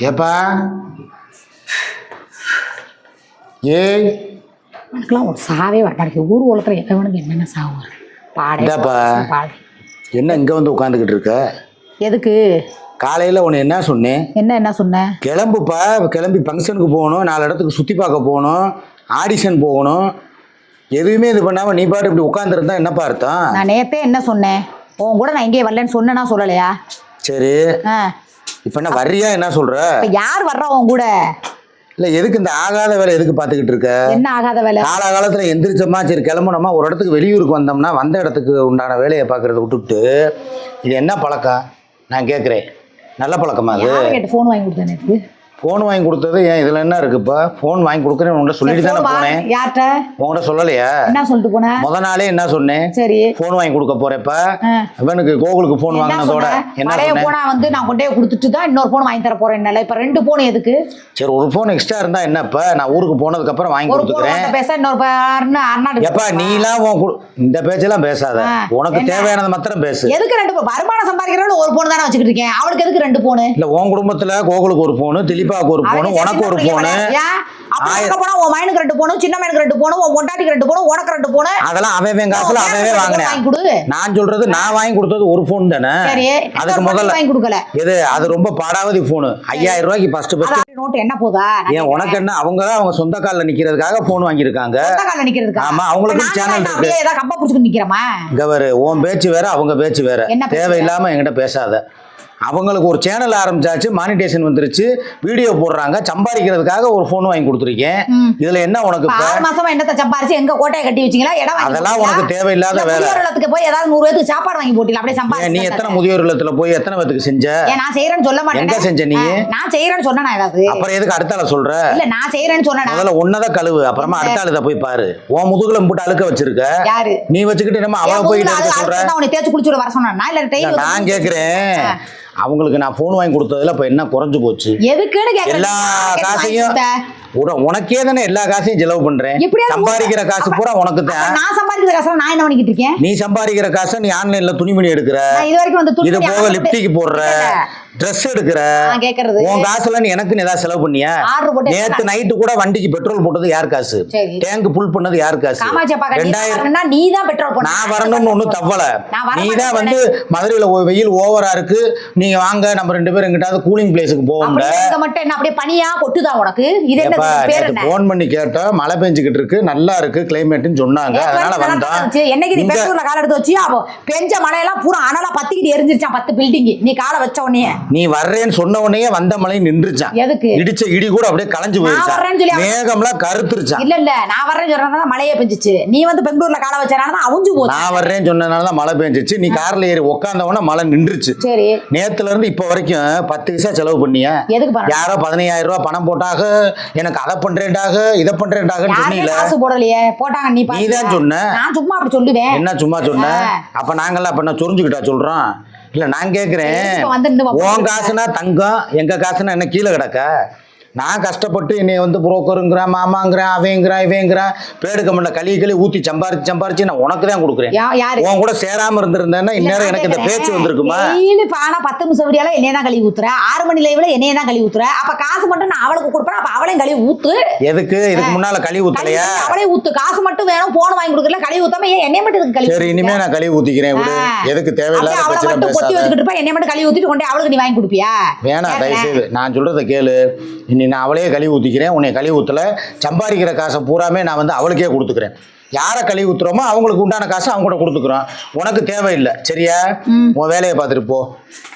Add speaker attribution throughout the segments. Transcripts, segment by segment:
Speaker 1: ஏப்பா? ஏய்.
Speaker 2: எனக்குலாம் ஒரு சாவே வரமாட்டேங்குது. ஊர் உலகத்தில் எவனுக்கு என்னென்ன சாவு வரும்? பாடே
Speaker 1: இந்தாப்பா.
Speaker 2: பாடு.
Speaker 1: என்ன இங்கே வந்து உட்காந்துக்கிட்டு இருக்க?
Speaker 2: எதுக்கு?
Speaker 1: காலையில் உன்னை என்ன சொன்னேன்?
Speaker 2: என்ன என்ன சொன்னேன்
Speaker 1: கிளம்புப்பா. கிளம்பி ஃபங்க்ஷனுக்கு போகணும். நாலு இடத்துக்கு சுற்றி பார்க்க போகணும். ஆடிஷன் போகணும். எதுவுமே இது பண்ணாமல் நீ பாட்டு இப்படி உட்காந்துருந்தா என்னப்பா அர்த்தம்?
Speaker 2: நான் நேத்தே என்ன சொன்னேன்? உன் கூட நான் எங்கேயே வரலன்னு சொன்னேனா சொல்லலையா?
Speaker 1: சரி.
Speaker 2: ஆ.
Speaker 1: இப்போ என்ன வர்றியா? என்ன
Speaker 2: இப்போ யார் வர்றா உன் கூட?
Speaker 1: இல்லை எதுக்கு இந்த ஆகாத வேலை எதுக்கு பார்த்துக்கிட்டு இருக்க?
Speaker 2: என்ன ஆகாத வேலை?
Speaker 1: காலகாலத்தில் எந்திரிச்சோமா சரி கிளம்பணுமா ஒரு இடத்துக்கு வெளியூருக்கு வந்தோம்னா வந்த இடத்துக்கு உண்டான வேலையை பார்க்குறத விட்டுவிட்டு இது என்ன பழக்கம்? நான் கேட்குறேன் நல்ல பழக்கமா அது?
Speaker 2: ஃபோன் வாங்கி கொடுத்தேன் நேற்று
Speaker 1: ஃபோன் வாங்கி கொடுத்தது ஏன்? இதில் என்ன இருக்குப்பா? ஃபோன் வாங்கி கொடுக்குறேன் உங்கள்கிட்ட சொல்லிட்டு தானே போனேன்.
Speaker 2: யார்கிட்ட?
Speaker 1: உங்கள்கிட்ட சொல்லலையா?
Speaker 2: என்ன சொல்லிட்டு போன?
Speaker 1: முத நாளே என்ன சொன்னேன்?
Speaker 2: சரி.
Speaker 1: ஃபோன் வாங்கி கொடுக்க போறேப்ப. இவனுக்கு கோகுலுக்கு ஃபோன் வாங்கினதோட என்ன
Speaker 2: போனா வந்து நான் கொண்டே கொடுத்துட்டு தான் இன்னொரு போன் வாங்கி தர போறேன் இப்ப ரெண்டு போன் எதுக்கு?
Speaker 1: சரி ஒரு ஃபோன் எக்ஸ்ட்ரா இருந்தா என்னப்பா? நான் ஊருக்கு போனதுக்கு அப்புறம் வாங்கி கொடுத்துக்கிறேன்.
Speaker 2: பேச இன்னொரு
Speaker 1: எப்பா நீலாம் இந்த பேச்செல்லாம் பேசாத. உனக்கு? தேவையானது மாத்திரம் பேசு.
Speaker 2: எதுக்கு ரெண்டு? வருமானம் சம்பாதிக்கிறவங்க ஒரு போன் தானே வச்சுக்கிட்டு இருக்கேன். அவளுக்கு எதுக்கு ரெண்டு போனு
Speaker 1: இல்ல உன் குடும்பத்துல கோகுலுக்கு ஒரு போனு திலீபாவுக்கு ஒரு போனு உனக்கு ஒரு போனு
Speaker 2: மயனுக்கு ரெண்டு போனும் சின்ன மயனுக்கு ரெண்டு போனும் உன் பொண்டாட்டிக்கு ரெண்டு போனும் உனக்கு ரெண்டு போனு
Speaker 1: அதெல்லாம் அவன் காசுல வாங்கினேன்.
Speaker 2: கொடு.
Speaker 1: நான் சொல்றது நான் வாங்கி கொடுத்தது ஒரு போன் தானே?
Speaker 2: சரி
Speaker 1: அதுக்கு முதல்ல
Speaker 2: வாங்கி கொடுக்கல.
Speaker 1: எது அது ரொம்ப பாடாவதி போனு ஐயாயிரம் ரூபாய்க்கு ஃபர்ஸ்ட் ஃபர்ஸ்ட்
Speaker 2: அதான் நோட்டு என்ன போதா?
Speaker 1: ஏன் உனக்கு என்ன அவங்க தான் அவங்க சொந்த காலில் நிக்கிறதுக்காக போன் வாங்கியிருக்காங்க.
Speaker 2: நிக்கிறதுக்கா?
Speaker 1: ஆமா, channel
Speaker 2: நான்
Speaker 1: இருக்கு.
Speaker 2: புடிச்சுட்டு நிக்கிறமா?
Speaker 1: உன் பேச்சு வேற அவங்க பேச்சு வேற? தேவையில்லாம என்கிட்ட பேசாத. அவங்களுக்கு ஒரு சேனல் ஆரம்பிச்சாச்சு மானிட்டேஷன் வந்துருச்சு வீடியோ போடுறாங்க சம்பாதிக்கிறதுக்காக ஒரு ஃபோன் வாங்கி கொடுத்துருக்கேன். இதுல என்ன உனக்கு
Speaker 2: ஆறு மாசமா என்னத்த சம்பாரிச்சு எங்க கோட்டையை கட்டி வச்சீங்களா? இடம்
Speaker 1: அதெல்லாம்? உனக்கு தேவையில்லாத வேலை.
Speaker 2: இல்லத்துக்கு போய் ஏதாவது நூறு பேருக்கு சாப்பாடு வாங்கி போட்டீங்களா? அப்படியே
Speaker 1: ஏன் நீ எத்தனை முதியோர் இல்லத்துல போய் எத்தனை பேத்துக்கு செஞ்ச?
Speaker 2: நான் செய்யறேன்னு சொல்ல மாட்டேன்.
Speaker 1: எங்க செஞ்ச நீ?
Speaker 2: நான் செய்யறேன்னு சொன்னா ஏதாவது.
Speaker 1: அப்புறம் எதுக்கு அடுத்தால சொல்ற?
Speaker 2: இல்ல நான் செய்யறேன்னு சொன்னா
Speaker 1: முதல்ல ஒன்னதான் கழுவு அப்புறமா அடுத்த ஆளுத போய் பாரு. உன் முதுகுல போட்டு அழுக்க வச்சிருக்க.
Speaker 2: யாரு?
Speaker 1: நீ வச்சுக்கிட்டு நம்ம எடுக்க
Speaker 2: அது
Speaker 1: சொல்ற?
Speaker 2: உன்னை தேய்ச்சி குளிச்சுட்டு வர சொன்னா இல்ல
Speaker 1: நான் கேக்குறேன். அவங்களுக்கு நான் போன் வாங்கி கொடுத்ததுல இப்ப என்ன குறைஞ்சு போச்சு?
Speaker 2: எதுக்குன்னு
Speaker 1: எல்லா காசையும் உனக்கே தானே எல்லா காசையும் செலவு பண்றேன். சம்பாதிக்கிற காசு பூரா உனக்கு தான்.
Speaker 2: நான் சம்பாதிக்கிற காசு நான் என்ன பண்ணிக்கிட்டு இருக்கேன்?
Speaker 1: நீ சம்பாதிக்கிற காசை நீ ஆன்லைன்ல துணிமணி எடுக்கிற.
Speaker 2: இது வரைக்கும் வந்து
Speaker 1: இது போக
Speaker 2: ஆர்டர்
Speaker 1: லிப்டிக் போடுற. ட்ரெஸ் எடுக்கிற.
Speaker 2: நான் கேக்குறது.
Speaker 1: உன் காசுல நீ எனக்கு ஏதாவது செலவு பண்ணியா? நேத்து நைட்டு கூட வண்டிக்கு பெட்ரோல் போட்டது யார் காசு. டேங்க் புல் பண்ணது யார் காசு? ரெண்டாயிரம்
Speaker 2: நீ தான் பெட்ரோல்
Speaker 1: நான் வரணும்னு ஒன்றும் தவல.
Speaker 2: நான் வர
Speaker 1: நீ தான்
Speaker 2: மாட்டேன்
Speaker 1: வந்து மதுரையில வெயில் ஓவரா இருக்கு. நீங்க வாங்க நம்ம ரெண்டு பேரும் எங்கிட்டாவது கூலிங் பிளேஸுக்கு
Speaker 2: இங்க மட்டும் என்ன அப்படியே பனியா கொட்டுதா உனக்கு? இது என்ன
Speaker 1: நேத்து போன் பண்ணி கேட்டோம் மழை பெஞ்சுக்கிட்டு இருக்கு நல்லா இருக்கு கிளைமேட்னு சொன்னாங்க
Speaker 2: நேத்து
Speaker 1: அதனால வந்தோம்.
Speaker 2: என்னைக்கு நீ பெங்களூர்ல கால எடுத்து வச்சு அப்போ பெஞ்ச மழையெல்லாம் பூரா அனலா பத்திக்கிட்டு எரிஞ்சிருச்சான் பத்து பில்டிங் நீ காலை வச்ச உடனே.
Speaker 1: நீ வர்றேன்னு சொன்ன உடனே வந்த மழை நின்றுச்சான்
Speaker 2: எதுக்கு?
Speaker 1: இடிச்ச இடி கூட அப்படியே களைஞ்சு போயிருச்சான் மேகம்லாம் கருத்துருச்சான்
Speaker 2: இல்ல இல்ல நான் வர்றேன்னு சொல்றதுனால மழையே பெஞ்சிச்சு. நீ வந்து பெங்களூர்ல காலை வச்சனால தான் அவுஞ்சு போச்சு.
Speaker 1: நான் வர்றேன்னு சொன்னதுனால தான் மழை பெஞ்சிச்சு. நீ கார்ல ஏறி உட்காந்த உடனே மழை நின்றுச்சு.
Speaker 2: சரி.
Speaker 1: நேத்துல இருந்து இப்ப வரைக்கும் பத்து பைசா செலவு பண்ணியா?
Speaker 2: எதுக்கு
Speaker 1: யாரோ பதினையாயிரம் ரூபாய் பணம் போட்டாக எனக்கு அதை பண்றேன்டாக இதை சொன்னீல
Speaker 2: காசு போடலையே. போட்டாங்க நீ
Speaker 1: நீ தான்? சொன்ன.
Speaker 2: நான் சும்மா அப்படி சொல்லுவேன்.
Speaker 1: என்ன சும்மா சொன்ன. அப்ப நாங்கெல்லாம் அப்ப நான் சொரிஞ்சுக்கிட்டா சொல்றோம்? இல்ல நான் கேக்குறேன். உன் காசுனா தங்கம் எங்க காசுனா என்ன கீழே கிடக்க? நான் கஷ்டப்பட்டு என்னை வந்து புரோக்கருங்கிறேன் மாமாங்கிறேன் அவங்கிறான் இவங்கிறான் பேடு கம்மல களி களி ஊத்தி சம்பாரிச்சு சம்பாரிச்சு நான் உனக்கு தான் கொடுக்குறேன். உன் கூட சேராம இருந்திருந்தேன்னா இந்நேரம் எனக்கு இந்த பேச்சு வந்திருக்குமா?
Speaker 2: டெய்லி பானா பத்து நிமிஷம் விடியால என்னைய தான் கழுவி ஊத்துற. ஆறு மணி லைவ்ல என்னைய தான் கழுவி ஊத்துற. அப்ப காசு மட்டும் நான் அவளுக்கு கொடுப்பேன். அப்ப அவளையும் கழுவி ஊத்து.
Speaker 1: எதுக்கு? இதுக்கு முன்னால களி
Speaker 2: கழுவி
Speaker 1: ஊத்தலையா?
Speaker 2: ஊத்து, அவளே ஊத்து. காசு மட்டும் வேணும். போன் வாங்கி கொடுக்கல கழுவி ஊத்தாம ஏன் என்னைய மட்டும் கழுவி
Speaker 1: சரி இனிமே நான் கழுவி ஊத்திக்கிறேன் விடு. எதுக்கு தேவையில்லாத பிரச்சனை பேசாத.
Speaker 2: வச்சுக்கிட்டு இருப்பா. என்னைய மட்டும் கழுவி ஊத்திட்டு கொண்டு அவளுக்கு நீ வாங்கி கொடுப்பியா?
Speaker 1: வேணாம் தயவு செய்து நான் சொல்றத கேளு. இனி நான் அவளையே கழுவி ஊற்றிக்கிறேன் உன்னை கழுவி ஊற்றலை சம்பாதிக்கிற காசை பூராமே நான் வந்து அவளுக்கே கொடுத்துக்கிறேன். யாரை கழுவி ஊத்துறோமோ அவங்களுக்கு உண்டான காசை அவங்க கூட கொடுத்துக்கிறோம். உனக்கு தேவையில்லை. சரியா? உன் வேலையை பார்த்துட்டு போ.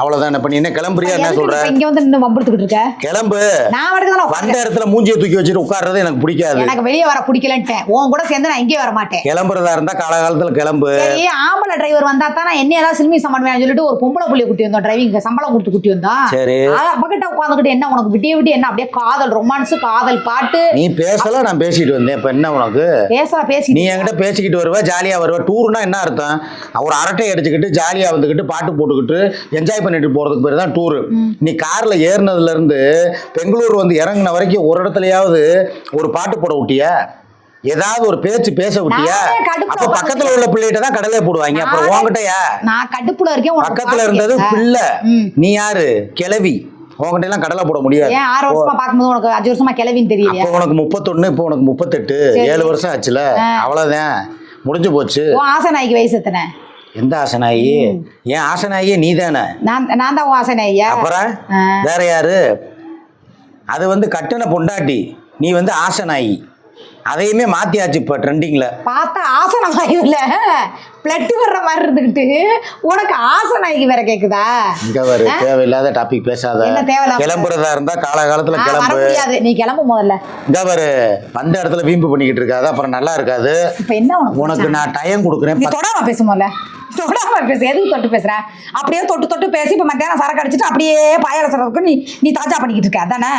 Speaker 1: அவ்வளவுதான் இப்ப நீ என்ன கிளம்புறியா என்ன சொல்ற?
Speaker 2: இங்க வந்து வம்பெடுத்துக்கிட்டு இருக்க?
Speaker 1: கிளம்பு.
Speaker 2: நான் வரதுக்கு
Speaker 1: வந்த இடத்துல மூஞ்சியை தூக்கி வச்சுட்டு உட்கார்றது எனக்கு பிடிக்காது.
Speaker 2: எனக்கு வெளியே வர பிடிக்கலன்ட்டேன். உன் கூட சேர்ந்து நான் இங்கே வர மாட்டேன்
Speaker 1: கிளம்புறதா இருந்தா காலகாலத்துல கிளம்பு.
Speaker 2: சரி ஆம்பளை டிரைவர் வந்தா தான் நான் என்ன ஏதாவது சிலுமி சம்பளம் சொல்லிட்டு ஒரு பொம்பளை புள்ளைய குட்டி வந்தோம் டிரைவிங் சம்பளம் கொடுத்து குட்டி வந்தோம்
Speaker 1: சரி.
Speaker 2: அவகிட்ட உட்காந்துக்கிட்டு என்ன உனக்கு விட்டிய விட்டு என்ன அப்படியே காதல் ரொமான்ஸ் காதல் பாட்டு.
Speaker 1: நீ பேசல நான் பேசிட்டு வந்தேன். இப்ப என்ன உனக்கு?
Speaker 2: பேச பேசி
Speaker 1: நீ என்கிட்ட பேசிக்கிட்டு வருவ ஜாலியா வருவ. டூர்னா என்ன அர்த்தம்? ஒரு அரட்டை அடிச்சுக்கிட்டு ஜாலியா வந்துக்கிட்டு பாட்டு போட்டுக்கிட்டு என்ஜாய் பண்ணிட்டு போறதுக்கு பேர் தான் டூரு. நீ கார்ல ஏறினதுல இருந்து பெங்களூர் வந்து இறங்குன வரைக்கும் ஒரு இடத்துலயாவது ஒரு பாட்டு போட விட்டியா ஏதாவது ஒரு பேச்சு பேச விட்டியா அப்ப பக்கத்துல உள்ள பிள்ளைகிட்ட தான் கடலே போடுவாங்க. அப்புறம் உன்கிட்டயா?
Speaker 2: நான் கடுப்புல இருக்கேன்
Speaker 1: பக்கத்துல இருந்தது. பிள்ளை. நீ யாரு? கிளவி உன்கிட்ட எல்லாம் கடலை போட முடியாது.
Speaker 2: ஏன் ஆறு வருஷமா பார்க்கும்போது உனக்கு அஞ்சு வருஷமா கிளவின்னு தெரியலையா?
Speaker 1: அப்போ உனக்கு முப்பத்தொன்னு இப்போ உனக்கு முப்பத்தெட்டு. ஏழு வருஷம் ஆச்சுல. அவ்வளவுதான். முடிஞ்சு போச்சு.
Speaker 2: உன் ஆசை நாய்க்கு வயசு எத்தனை?
Speaker 1: எந்த ஆசனாயி ஏன் ஆசனாயி நீ தானே
Speaker 2: நான் நான் தான் உன் ஆசை நாய்யா
Speaker 1: அப்புறம். வேற யாரு? அது வந்து கட்டின பொண்டாட்டி. நீ வந்து ஆசனாயி அதையுமே மாத்தியாச்சு இப்போ ட்ரெண்டிங்ல
Speaker 2: பார்த்தா ஆசை நாய் இல்ல பிளட்டு வர்ற மாதிரி இருந்துகிட்டு உனக்கு ஆசை நாய்க்கு வேற கேக்குதா?
Speaker 1: இங்க வரு தேவையில்லாத டாபிக் பேசாத.
Speaker 2: என்ன தேவையில்லாம?
Speaker 1: கிளம்புறதா இருந்தா காலகாலத்துல
Speaker 2: நான் வர
Speaker 1: கிளம்பு.
Speaker 2: முடியாது. நீ கிளம்பு முதல்ல.
Speaker 1: இங்க பாரு வந்த இடத்துல வீம்பு பண்ணிக்கிட்டு இருக்காது அப்புறம் நல்லா இருக்காது.
Speaker 2: இப்ப என்ன உனக்கு
Speaker 1: உனக்கு நான் டைம் கொடுக்குறேன்.
Speaker 2: நீ தொடாம பேசு முதல்ல. தொடாம பேசு. எதுக்கு தொட்டு பேசுற? அப்படியே தொட்டு தொட்டு பேசி இப்ப மத்தியானம் சரக்கு அடிச்சுட்டு அப்படியே பாயாசத்துக்கு நீ நீ தாஜா பண்ணிக்கிட்டு இருக்க. அதானே?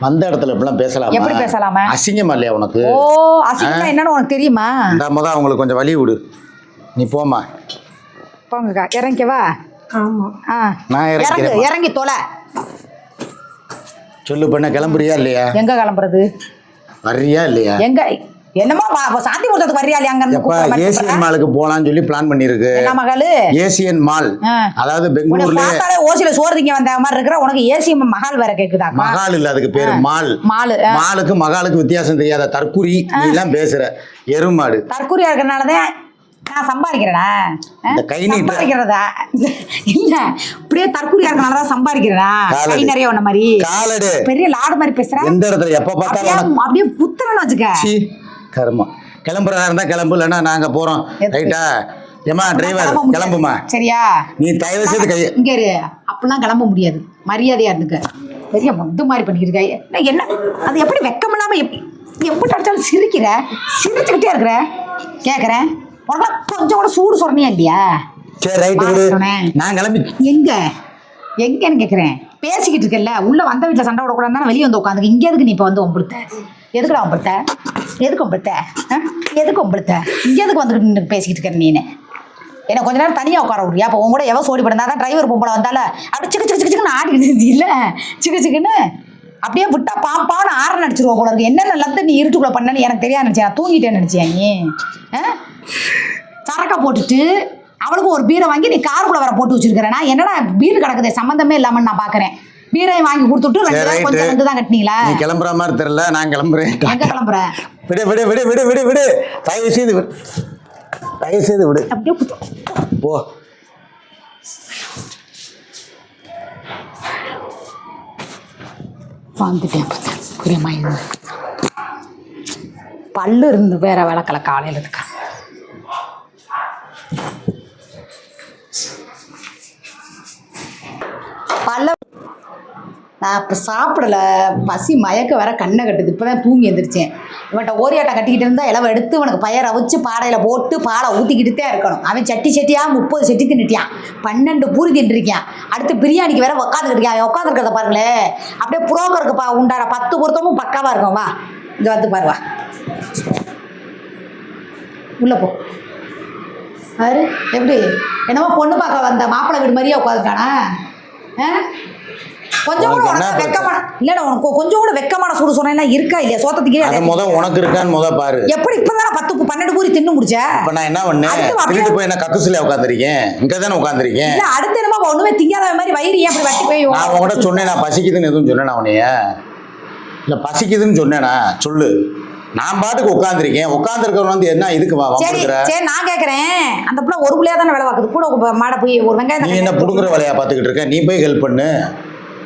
Speaker 1: வந்த இடத்துல இப்படிலாம் பேசலாமா?
Speaker 2: எப்படி பேசலாமா?
Speaker 1: அசிங்கமா இல்லையா உனக்கு?
Speaker 2: ஓ அசிங்கமா என்னன்னு உனக்கு தெரியுமா?
Speaker 1: இந்த முத அவங்களுக்கு கொஞ்சம் வழி விடு. நீ போமா
Speaker 2: போங்கக்கா இறங்கிக்கவா?
Speaker 3: ஆமா.
Speaker 2: ஆ.
Speaker 1: நான்
Speaker 2: இறங்கு இறங்கி தொலை.
Speaker 1: சொல்லு பண்ண கிளம்புறியா இல்லையா?
Speaker 2: எங்க கிளம்புறது?
Speaker 1: வர்றியா இல்லையா?
Speaker 2: எங்க என்னமோ சாந்தி முகூர்த்தத்துக்கு வர்றியா இல்லையா அங்க இருந்து
Speaker 1: எப்ப
Speaker 2: கூப்பிடுற மாதிரி
Speaker 1: ஏசியன்? மாலுக்கு போலாம்னு சொல்லி பிளான் பண்ணிருக்கு
Speaker 2: மகளு?
Speaker 1: Asian mall. அதாவது பெங்களூர்ல
Speaker 2: ஓசியில சோறு திங்க வந்த மாதிரி இருக்கிற உனக்கு ஏசி மகால் வேற கேக்குதாக்கா
Speaker 1: மகால் இல்ல அதுக்கு பேரு மால்.
Speaker 2: மாலு.
Speaker 1: மாலுக்கு மகாலுக்கு வித்தியாசம் தெரியாத தற்குறி. நீ எல்லாம் பேசுற. எருமாடு.
Speaker 2: தற்கூரியா இருக்கிறனாலதான் நான் சம்பாதிக்கிறேனா?
Speaker 1: கை
Speaker 2: சம்பாதிக்கிறதா? இல்ல இப்படியே தற்கூரியா இருக்கனாலதான் சம்பாதிக்கிறேனா. கை நிறைய உன்ன மாதிரி. பெரிய லாடு மாதிரி பேசுற.
Speaker 1: எந்த இடத்துல எப்ப பார்த்தாலும்
Speaker 2: அப்படியே புத்திரன்னு வச்சுக்க.
Speaker 1: கர்மம் கிளம்புறதா இருந்தா கிளம்பு இல்லைன்னா நாங்க போறோம்.
Speaker 2: எதுக்கு?
Speaker 1: ரைட்டா? ஏமா டிரைவர். கிளம்புமா?
Speaker 2: சரியா?
Speaker 1: நீ தயவு செய்து கைய
Speaker 2: இங்க இரு. அப்பெல்லாம் கிளம்ப முடியாது. மரியாதையா இருந்துக்க. பெரிய மொத்து மாதிரி பண்ணிக்கிட்டு என்ன- அது எப்படி வெக்கம் இல்லாம எப்- எப்படி அடிச்சாலும் சிரிக்கிற? சிரிச்சுக்கிட்டே இருக்கிற? கேக்குறேன். உனக்கு கொஞ்சம் கூட சூடு சொரணியா இல்லையா?
Speaker 1: சரி ரைட்டு. நான் கிளம்பி
Speaker 2: எங்க? எங்கன்னு கேக்குறேன். பேசிக்கிட்டு இருக்கல்ல உள்ள வந்த வீட்டுல சண்டை விடக்கூடாது வெளியே வந்து உட்காந்து இங்க எதுக்கு நீ இப்ப வந்து ஒம்பளுத்த எதுக்குடா ஒம்பளுத்த எதுக்கு ஒம்பளுத்த ஆ? எதுக்கு ஒம்பளுத்த இங்கே எதுக்கு வந்துட்டு பேசிக்கிட்டு இருக்கேன் நீனு? என்ன கொஞ்ச நேரம் தனியாக உட்கார விடுறியா? அப்போ உன் கூட எவன் சோடி படுந்தா தான் டிரைவர் பொம்பளை வந்தால. அப்படி சிக்கு சிக்கு சிக்குன்னு ஆடிக்கிட்டு இல்லை சிக்கு சிக்குன்னு அப்படியே விட்டா பாப்பான்னு ஆரன் அடிச்சிருவோம் போல இருக்கு. என்னென்ன நல்லது நீ இருட்டுக்குள்ள பண்ணனு எனக்கு தெரியாது நினச்சேன் நான் தூங்கிட்டேன்னு நினச்சியா நீ? ஆ? சரக்கை போட்டுட்டு அவளுக்கும் ஒரு பீரை வாங்கி நீ காருக்குள்ளே வர போட்டு வச்சிருக்கிறேன்னா என்னடா பீர் கிடக்குதே? சம்மந்தமே இல்லாமல் நான் பார்க்குறேன் பீரையும் வாங்கி கொடுத்துட்டு ரெண்டு பேரும் கொஞ்சம் தான் கட்டினீங்களா?
Speaker 1: நீ கிளம்புற மாதிரி தெரியல நான் கிளம்புறேன்.
Speaker 2: எங்க கிளம்புற?
Speaker 1: விடு விடு விடு விடு விடு விடு. தயவு செய்து விடு. தயவு செய்து விடு.
Speaker 2: அப்படியே.
Speaker 1: போ.
Speaker 2: வந்துட்டேன் புரியமா பல்லு இருந்து வேற விளக்கல காலையில இருக்கா. பல்ல நான் இப்போ சாப்பிடல. பசி மயக்க வர கண்ணை கட்டுது. இப்போ தான் தூங்கி எந்திரிச்சேன். இவன்ட்ட ஓரியாட்டை கட்டிக்கிட்டு இருந்தால் இலவை எடுத்து உனக்கு பயரை வச்சு பாடையில் போட்டு பாலை ஊற்றிக்கிட்டு தான் இருக்கணும். அவன் சட்டி சட்டியாக முப்பது சட்டி தின்னுட்டியான் பன்னெண்டு பூரி தின்றுருக்கான் அடுத்து பிரியாணிக்கு வேற உட்காந்துக்கிட்டு அவன் உட்காந்துருக்கிறத பாருங்களேன் அப்படியே புரோக்கருக்கு பா உண்டான பத்து பொருத்தமும் பக்காவாக இருக்கும். வா. இங்கே வந்து பாரு வா. உள்ளே போ. எப்படி? என்னமோ பொண்ணு பார்க்க வந்த மாப்பிள்ளை வீடு மாதிரியே உட்காந்துருக்கானா ஆ? கொஞ்சம் கூட
Speaker 1: உனக்கு
Speaker 2: வெக்கமான இல்லைடா உனக்கு கொஞ்சம் கூட வெக்கமான சூடு சொன்னா இருக்கா இல்லையா? சோத்தத்துக்கே
Speaker 1: அது முத உனக்கு இருக்கான்னு முத பாரு.
Speaker 2: எப்படி இப்பதானே பத்து பன்னெண்டு பூரி தின்னு முடிச்ச?
Speaker 1: இப்ப நான் என்ன பண்ணேன்? திருட்டு போய் என்ன கக்குசில உட்காந்துருக்கேன் இங்க தானே உட்காந்துருக்கேன்
Speaker 2: இல்ல அடுத்து என்னமா ஒண்ணுமே திங்காத மாதிரி வயிறு ஏன் அப்படி வட்டி போய்
Speaker 1: நான் உன்கிட்ட சொன்னேன் நான் பசிக்குதுன்னு எதுவும் சொன்னேனா உனைய இல்ல பசிக்குதுன்னு சொன்னேனா? சொல்லு. நான் பாட்டுக்கு உட்காந்துருக்கேன் உட்காந்துருக்கவன் வந்து என்ன இதுக்கு வா
Speaker 2: சரி சரி நான் கேக்குறேன். அந்த புள்ள ஒரு புள்ளையா தானே வேலை பார்க்குது. கூட மாட போய் ஒரு வெங்காயம்
Speaker 1: நீ என்ன புடுங்குற வேலையா பாத்துக்கிட்டு இருக்க? நீ போய் ஹெல்ப் பண்ணு.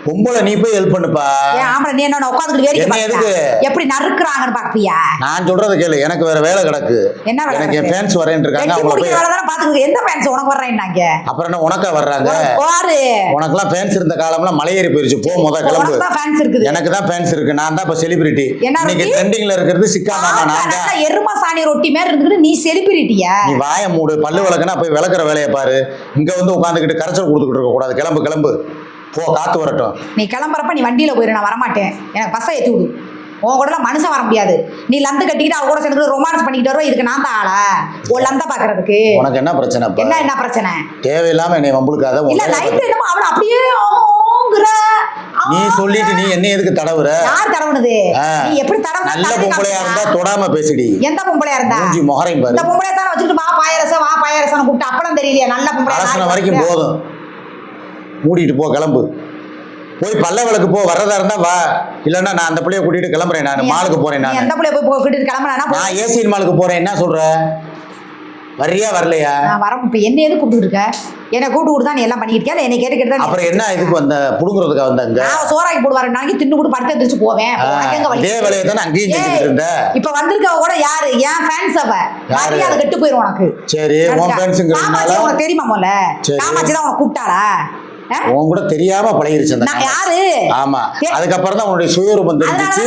Speaker 1: பொம்பளை நீ போய் ஹெல்ப் பண்ணுப்பா.
Speaker 2: ஏன் ஆம்பளை நீ என்ன உட்காந்துக்கிட்டு வேடிக்கை?
Speaker 1: எதுக்கு?
Speaker 2: எப்படி நறுக்குறாங்கன்னு பாப்பியா
Speaker 1: நான் சொல்றத கேளு. எனக்கு வேற வேலை கிடக்கு.
Speaker 2: என்ன வேலை
Speaker 1: எனக்கு என்? ஃபேன்ஸ் வரேன் இருக்காங்க.
Speaker 2: முடிக்கிற
Speaker 1: போய்
Speaker 2: வேலை தானே பாத்துக்க எந்த பேன்ஸ் உனக்கு வர்றேன்னாங்க?
Speaker 1: அப்புறம் என்ன உனக்கா வர்றாங்க?
Speaker 2: பாரு.
Speaker 1: உனக்கெல்லாம் ஃபேன்ஸ் இருந்த காலம்லாம் மலையேறி போயிருச்சு. போ முத கிளம்பு.
Speaker 2: உனக்கு தான் ஃபேன்ஸ் இருக்குது.
Speaker 1: எனக்கு தான் ஃபேன்ஸ் இருக்கு. நான் தான் இப்ப செலிபிரிட்டி இன்னைக்கு
Speaker 2: ரொட்டி?
Speaker 1: ட்ரெண்டிங்ல இருக்கிறது சிக்கா மாமா. நான் தான்.
Speaker 2: எருமா சாணி ரொட்டி மாதிரி இருந்துக்கிட்டு நீ செலிபிரிட்டியா
Speaker 1: நீ வாய மூடு. பல்லு விளக்குனா போய் விளக்குற வேலையை பாரு. இங்க வந்து உட்காந்துக்கிட்டு கரைச்சல் கொடுத்துக்கிட்டு இருக்க கூடாது கிளம்பு கிளம்பு. போ காத்து வரட்டும்.
Speaker 2: நீ கிளம்புறப்ப நீ வண்டியில போயிரு நான் வரமாட்டேன். எனக்கு பஸ்ஸை ஏற்றி விடு. உன் கூடலாம் மனுஷன் வர முடியாது. நீ லந்து கட்டிக்கிட்டு அவ கூட சேர்ந்து ரொமான்ஸ் பண்ணிக்கிட்டு வருவ இதுக்கு நான் தான் ஆளா? உன் லந்த பாக்குறதுக்கு.
Speaker 1: உனக்கு என்ன பிரச்சனை
Speaker 2: என்ன என்ன பிரச்சனை?
Speaker 1: தேவையில்லாம என்னை வம்புழுக்காத உன்
Speaker 2: இல்ல
Speaker 1: பாரு.
Speaker 2: என்னமோ அவள அப்படியே ஆங்குற,
Speaker 1: நீ. சொல்லிட்டு நீ என்ன எதுக்கு தடவுற?
Speaker 2: யார் தடவுனது. நீ எப்படி தடவுன
Speaker 1: நல்ல பொம்பளையா இருந்தா தொடாம பேசிடி.
Speaker 2: எந்த பொம்பளையா இருந்தா?
Speaker 1: மூஞ்சி முகரையும்
Speaker 2: இந்த
Speaker 1: பாரு
Speaker 2: பொம்பளையா தானே வச்சுக்கிட்டு வா பாயரசம் வா பாயரசம் கூப்பிட்டு அப்பளம் தெரியலையா நல்ல பொம்பளையா
Speaker 1: அரசன வரைக்கும்? போதும். மூடிட்டு போ கிளம்பு. போய் பல்ல விளக்கு போ வர்றதா இருந்தா வா. இல்லைன்னா நான் அந்த பிள்ளைய கூட்டிட்டு கிளம்புறேன் நான். மாலுக்கு போறேன் நான்.
Speaker 2: எந்த பிள்ளைய போய் கூட்டிட்டு கிளம்புறானா.
Speaker 1: நான் ஏசியன் மாலுக்கு போறேன். என்ன சொல்ற? வர்றியா வரலையா?
Speaker 2: நான் வர இப்போ என்ன எது கூப்பிட்டு இருக்க? என்னை கூட்டு கொடுத்தா நீ எல்லாம் பண்ணிக்கிட்டு இருக்கியா? என்னை கேட்டு கேட்டு தான் நீ-
Speaker 1: அப்புறம் என்ன இதுக்கு வந்த புடுங்குறதுக்கா வந்தாங்க
Speaker 2: நான் சோறாக்கி போடுவாரு. நாளைக்கு தின்னு கூட படுத்து எந்திரிச்சு போவேன்?
Speaker 1: இதே வேலையை தானே அங்கேயும் செஞ்சுட்டு இருந்த.
Speaker 2: இப்ப வந்திருக்கவ கூட யாரு? என் ஃபேன்ஸ் அவ? மரியாதை கெட்டு போயிரும் உனக்கு.
Speaker 1: சரி உன்
Speaker 2: காமாட்சி உனக்கு தெரியுமா முதல்ல. காமாட்சி தான் உனக்கு கூப்பிட்டாளா? ஆ?
Speaker 1: உன் கூட தெரியாம பழகிருச்சு அந்த.
Speaker 2: யாரு?
Speaker 1: ஆமா. அதுக்கப்புறம் தான் உன்னுடைய சுயரூபம் தெரிஞ்சிச்சு.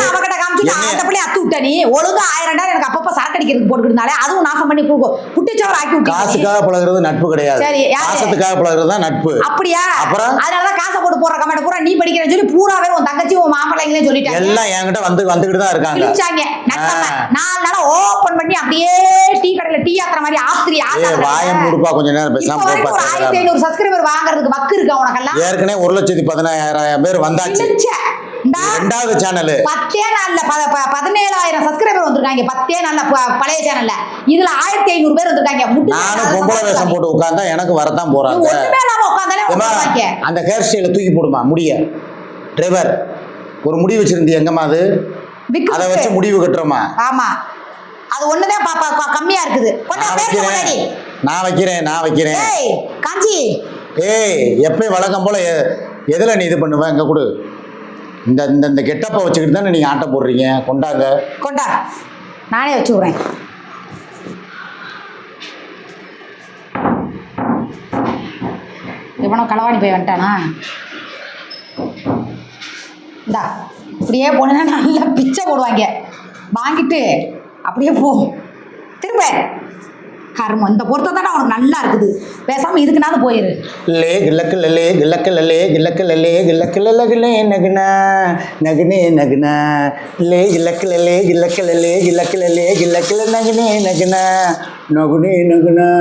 Speaker 2: அந்த பிள்ளைய அத்து விட்ட நீ. ஒழுங்கா ஆயிரம் ரெண்டாயிரம் எனக்கு அப்பப்ப சரக்கு அடிக்கிறதுக்கு போட்டுக்கிட்டாலே அதுவும் நாசம் பண்ணி கொடுக்கும் புட்டிச்சவர் ஆக்கி விட்டு
Speaker 1: காசுக்காக பழகுறது நட்பு கிடையாது.
Speaker 2: சரி?
Speaker 1: காசத்துக்காக பழகுறது தான் நட்பு.
Speaker 2: அப்படியா?
Speaker 1: அப்புறம்?
Speaker 2: அதனாலதான் காசை போட்டு போடுற கமெண்ட் பூரா நீ படிக்கிறேன்னு சொல்லி பூராவே உன் தங்கச்சி உன் மாப்பிள்ளைங்களே சொல்லிட்டாங்க.
Speaker 1: எல்லாம் என்கிட்ட வந்து வந்துகிட்டு தான் இருக்காங்க.
Speaker 2: நாலு நாளா ஓபன் பண்ணி அப்படியே டீ கடையில டீ ஆக்குற மாதிரி ஆத்திரி
Speaker 1: ஏ வாயம் கொடுப்பா கொஞ்ச நேரம் பேசாம
Speaker 2: ஐநூறு சப்ஸ்கிரைபர் வாங்குறதுக்கு வக்கு இருக்கா உனக்கெல்லாம்
Speaker 1: ஏற்கனவே ஒரு லட்சத்தி பதினாயிரம் பேர் வந்தாச்சு. ரெண்டாவது சேனலு
Speaker 2: பத்தே நாள்ல பதினேழாயிரம் சப்ஸ்கிரைபர் வந்திருக்காங்க. பத்தே நாள்ல பழைய சேனல்ல இதுல ஆயிரத்தி ஐநூறு பேர் வந்திருக்காங்க.
Speaker 1: நானும் பொம்பளை வேஷம் போட்டு உட்கார்ந்தா எனக்கு வரத்தான்
Speaker 2: நீ
Speaker 1: போறாங்க
Speaker 2: உட்காந்தாலே
Speaker 1: அந்த ஹேர் ஸ்டைல தூக்கி போடுமா? முடிய. டிரைவர் ஒரு முடி வச்சிருந்தி எங்கம்மா அது? அதை வச்சு. முடிவு கட்டுறோமா?
Speaker 2: ஆமா. அது ஒண்ணுதான் பாப்பா கம்மியா இருக்குது.
Speaker 1: நான் வைக்கிறேன். நான் வைக்கிறேன். நான் வைக்கிறேன்.
Speaker 2: ஏய் காஞ்சி.
Speaker 1: ஏய் எப்பயும் வழக்கம் போல் எ- நீ இது பண்ணுவேன் இங்கே கொடு. இந்த இந்த இந்த கெட்டப்பை வச்சுக்கிட்டு தானே நீங்கள் ஆட்டம் போடுறீங்க? கொண்டாங்க.
Speaker 2: கொண்டா. நானே வச்சு விட்றேன். எவனோ களவாணி போய் வந்துட்டானா? இந்தா இப்படியே போனேன்னா நல்லா பிச்சை போடுவாங்க. வாங்கிட்டு அப்படியே போ. திரும்ப. கர்மம். இந்த பொறுத்த தானே உனக்கு நல்லா இருக்குது. பேசாம இதுக்குனாவது போயிரு.
Speaker 1: லே கில்லக்கு லலே கில்லக்கு லலே கில்லக்கு லலே நகுனா நகுனே நகுனா. லே கில்லக்கு லலே கில்லக்கு லலே நகுனே நகுனா. நகுனே நகுனா.